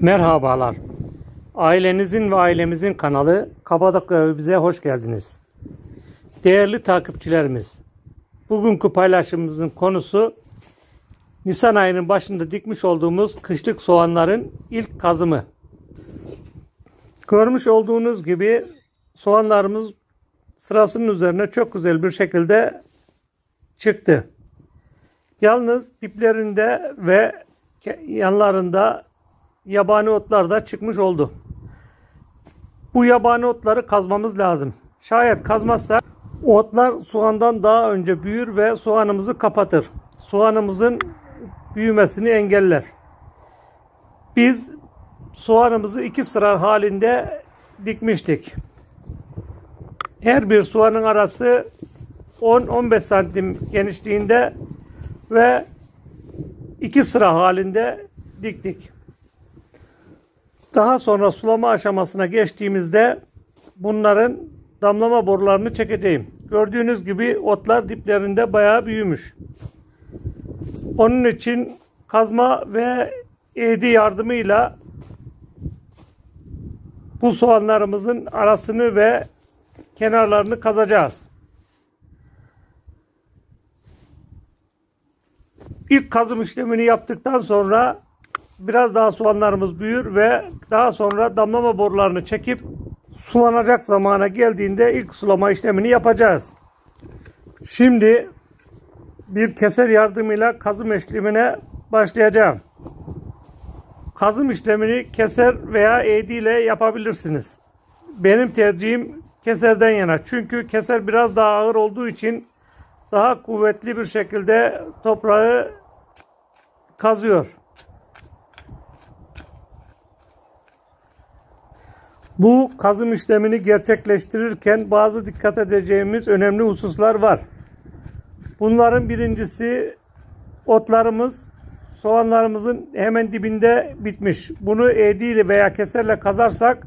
Merhabalar. Ailenizin ve ailemizin kanalı Kapadokya bize hoş geldiniz. Değerli takipçilerimiz, bugünkü paylaşımımızın konusu Nisan ayının başında dikmiş olduğumuz kışlık soğanların ilk kazımı. Görmüş olduğunuz gibi soğanlarımız sırasının üzerine çok güzel bir şekilde çıktı. Yalnız diplerinde ve yanlarında yabani otlar da çıkmış oldu. Bu yabani otları kazmamız lazım. Şayet kazmazsak otlar soğandan daha önce büyür ve soğanımızı kapatır. Soğanımızın büyümesini engeller. Biz soğanımızı iki sıra halinde dikmiştik. Her bir soğanın arası 10-15 santim genişliğinde ve iki sıra halinde diktik. Daha sonra sulama aşamasına geçtiğimizde bunların damlama borularını çekeceğim. Gördüğünüz gibi otlar diplerinde bayağı büyümüş. Onun için kazma ve eğdi yardımıyla bu soğanlarımızın arasını ve kenarlarını kazacağız. İlk kazım işlemini yaptıktan sonra biraz daha soğanlarımız büyür ve daha sonra damlama borularını çekip sulanacak zamana geldiğinde ilk sulama işlemini yapacağız. Şimdi bir keser yardımıyla kazım işlemine başlayacağım. Kazım işlemini keser veya eğdiyle yapabilirsiniz. Benim tercihim keserden yana. Çünkü keser biraz daha ağır olduğu için daha kuvvetli bir şekilde toprağı kazıyor. Bu kazım işlemini gerçekleştirirken bazı dikkat edeceğimiz önemli hususlar var. Bunların birincisi otlarımız soğanlarımızın hemen dibinde bitmiş. Bunu eğdiyle veya keserle kazarsak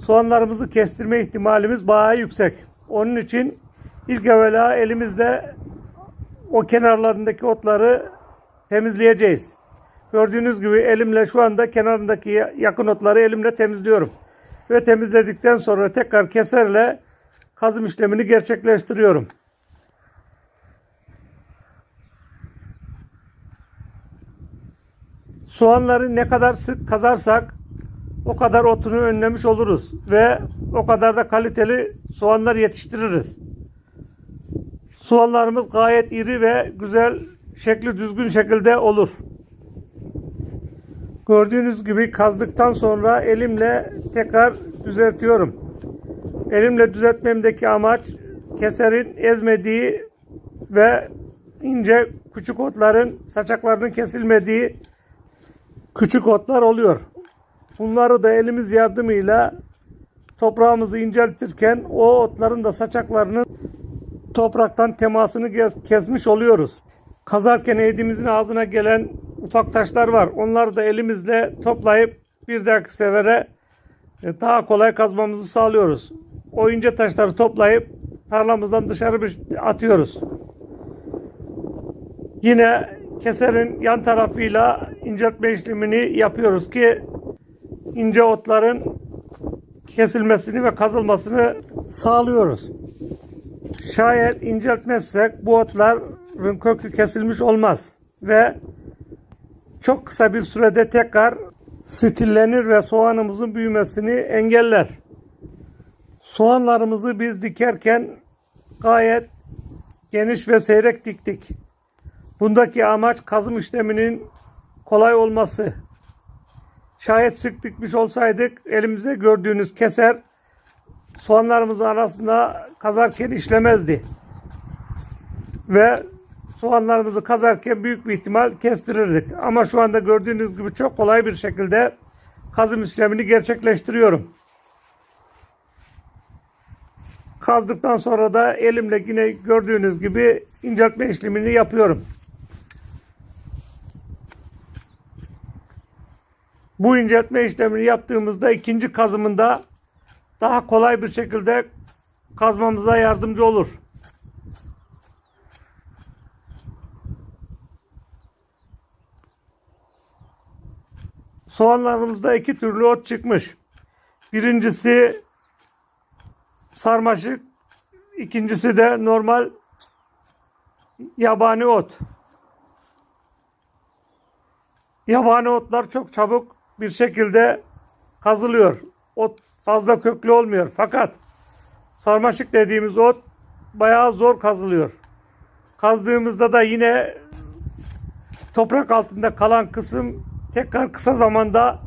soğanlarımızı kestirme ihtimalimiz bayağı yüksek. Onun için ilk evvela elimizde o kenarlarındaki otları temizleyeceğiz. Gördüğünüz gibi elimle şu anda kenarındaki yakın otları elimle temizliyorum. Ve temizledikten sonra tekrar keserle kazım işlemini gerçekleştiriyorum. Soğanları ne kadar sık kazarsak o kadar otunu önlemiş oluruz ve o kadar da kaliteli soğanlar yetiştiririz. Soğanlarımız gayet iri ve güzel şekli düzgün şekilde olur. Gördüğünüz gibi kazdıktan sonra elimle tekrar düzeltiyorum. Elimle düzeltmemdeki amaç keserin ezmediği ve ince küçük otların saçaklarının kesilmediği küçük otlar oluyor. Bunları da elimiz yardımıyla toprağımızı inceltirken o otların da saçaklarının topraktan temasını kes- kesmiş oluyoruz. Kazarken eğdimizin ağzına gelen ufak taşlar var. Onları da elimizle toplayıp bir dahaki sefere e, daha kolay kazmamızı sağlıyoruz. O ince taşları toplayıp tarlamızdan dışarı bir atıyoruz. Yine keserin yan tarafıyla inceltme işlemini yapıyoruz ki ince otların kesilmesini ve kazılmasını sağlıyoruz. Şayet inceltmezsek bu otların kökü kesilmiş olmaz ve çok kısa bir sürede tekrar stillenir ve soğanımızın büyümesini engeller. Soğanlarımızı biz dikerken gayet geniş ve seyrek diktik. Bundaki amaç kazım işleminin kolay olması. Şayet sık dikmiş olsaydık elimizde gördüğünüz keser soğanlarımızın arasında kazarken işlemezdi. Ve soğanlarımızı kazarken büyük bir ihtimal kestirirdik. Ama şu anda gördüğünüz gibi çok kolay bir şekilde kazım işlemini gerçekleştiriyorum. Kazdıktan sonra da elimle yine gördüğünüz gibi inceltme işlemini yapıyorum. Bu inceltme işlemini yaptığımızda ikinci kazımında daha kolay bir şekilde kazmamıza yardımcı olur. Soğanlarımızda iki türlü ot çıkmış. Birincisi sarmaşık, ikincisi de normal yabani ot. Yabani otlar çok çabuk bir şekilde kazılıyor. Ot fazla köklü olmuyor. Fakat sarmaşık dediğimiz ot bayağı zor kazılıyor. Kazdığımızda da yine toprak altında kalan kısım tekrar kısa zamanda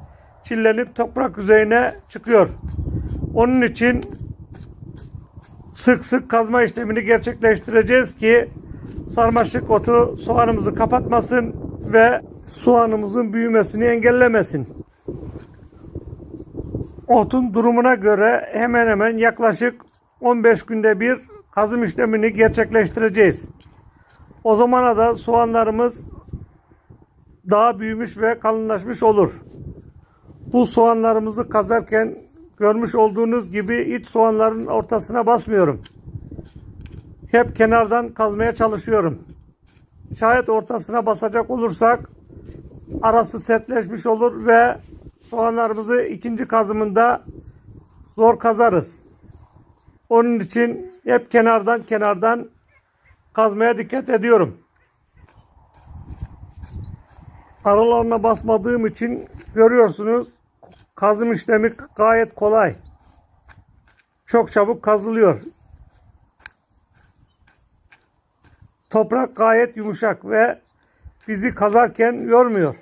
çillenip toprak üzerine çıkıyor. Onun için sık sık kazma işlemini gerçekleştireceğiz ki sarmaşık otu soğanımızı kapatmasın ve soğanımızın büyümesini engellemesin. Otun durumuna göre hemen hemen yaklaşık 15 günde bir kazım işlemini gerçekleştireceğiz. O zamana da soğanlarımız daha büyümüş ve kalınlaşmış olur. Bu soğanlarımızı kazarken görmüş olduğunuz gibi iç soğanların ortasına basmıyorum. Hep kenardan kazmaya çalışıyorum. Şayet ortasına basacak olursak arası sertleşmiş olur ve soğanlarımızı ikinci kazımında zor kazarız. Onun için hep kenardan kenardan kazmaya dikkat ediyorum. Aralarına basmadığım için görüyorsunuz kazım işlemi gayet kolay. Çok çabuk kazılıyor. Toprak gayet yumuşak ve bizi kazarken yormuyor.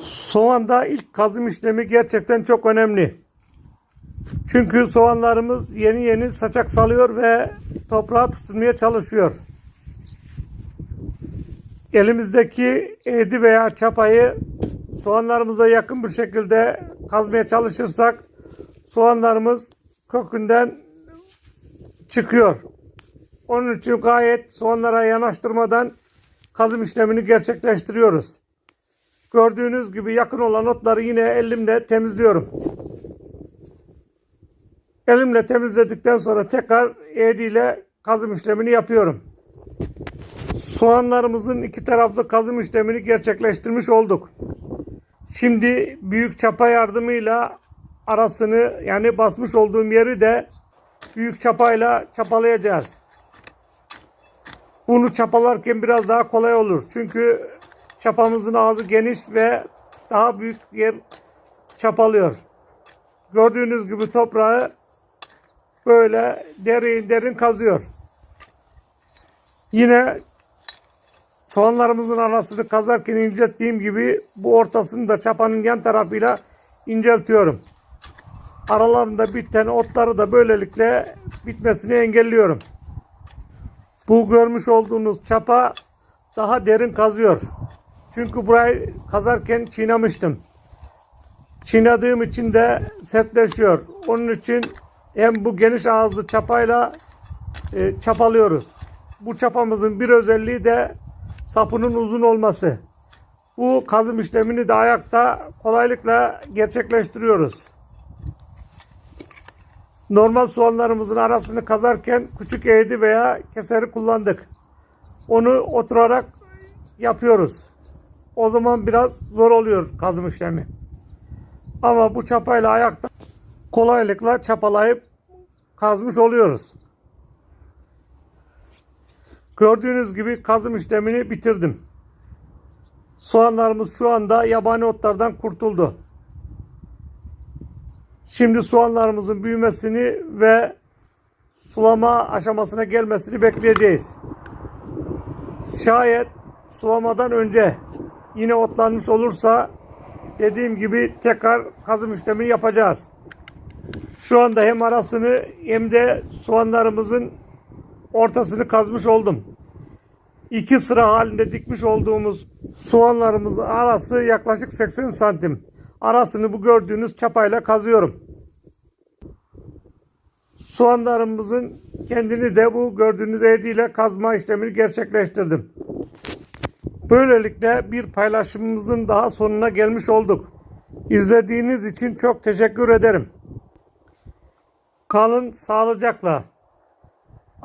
Soğanda ilk kazım işlemi gerçekten çok önemli. Çünkü soğanlarımız yeni yeni saçak salıyor ve toprağa tutunmaya çalışıyor. Elimizdeki edi veya çapayı soğanlarımıza yakın bir şekilde kazmaya çalışırsak soğanlarımız kökünden çıkıyor. Onun için gayet soğanlara yanaştırmadan kazım işlemini gerçekleştiriyoruz. Gördüğünüz gibi yakın olan otları yine elimle temizliyorum. Elimle temizledikten sonra tekrar eğdiyle kazım işlemini yapıyorum. Soğanlarımızın iki taraflı kazım işlemini gerçekleştirmiş olduk. Şimdi büyük çapa yardımıyla arasını yani basmış olduğum yeri de büyük çapayla çapalayacağız. Bunu çapalarken biraz daha kolay olur. Çünkü çapamızın ağzı geniş ve daha büyük yer çapalıyor. Gördüğünüz gibi toprağı böyle derin derin kazıyor. Yine soğanlarımızın arasını kazarken incelttiğim gibi bu ortasını da çapanın yan tarafıyla inceltiyorum. Aralarında biten otları da böylelikle bitmesini engelliyorum. Bu görmüş olduğunuz çapa daha derin kazıyor. Çünkü burayı kazarken çiğnemiştim. Çiğnediğim için de sertleşiyor. Onun için hem bu geniş ağızlı çapayla e, çapalıyoruz. Bu çapamızın bir özelliği de sapının uzun olması. Bu kazım işlemini de ayakta kolaylıkla gerçekleştiriyoruz. Normal soğanlarımızın arasını kazarken küçük eğdi veya keseri kullandık. Onu oturarak yapıyoruz. O zaman biraz zor oluyor kazım işlemi. Ama bu çapayla ayakta kolaylıkla çapalayıp kazmış oluyoruz. Gördüğünüz gibi kazım işlemini bitirdim. Soğanlarımız şu anda yabani otlardan kurtuldu. Şimdi soğanlarımızın büyümesini ve sulama aşamasına gelmesini bekleyeceğiz. Şayet sulamadan önce yine otlanmış olursa dediğim gibi tekrar kazım işlemini yapacağız. Şu anda hem arasını hem de soğanlarımızın ortasını kazmış oldum. İki sıra halinde dikmiş olduğumuz soğanlarımızın arası yaklaşık 80 santim. Arasını bu gördüğünüz çapayla kazıyorum. Soğanlarımızın kendini de bu gördüğünüz ediyle kazma işlemini gerçekleştirdim. Böylelikle bir paylaşımımızın daha sonuna gelmiş olduk. İzlediğiniz için çok teşekkür ederim. Kalın sağlıcakla.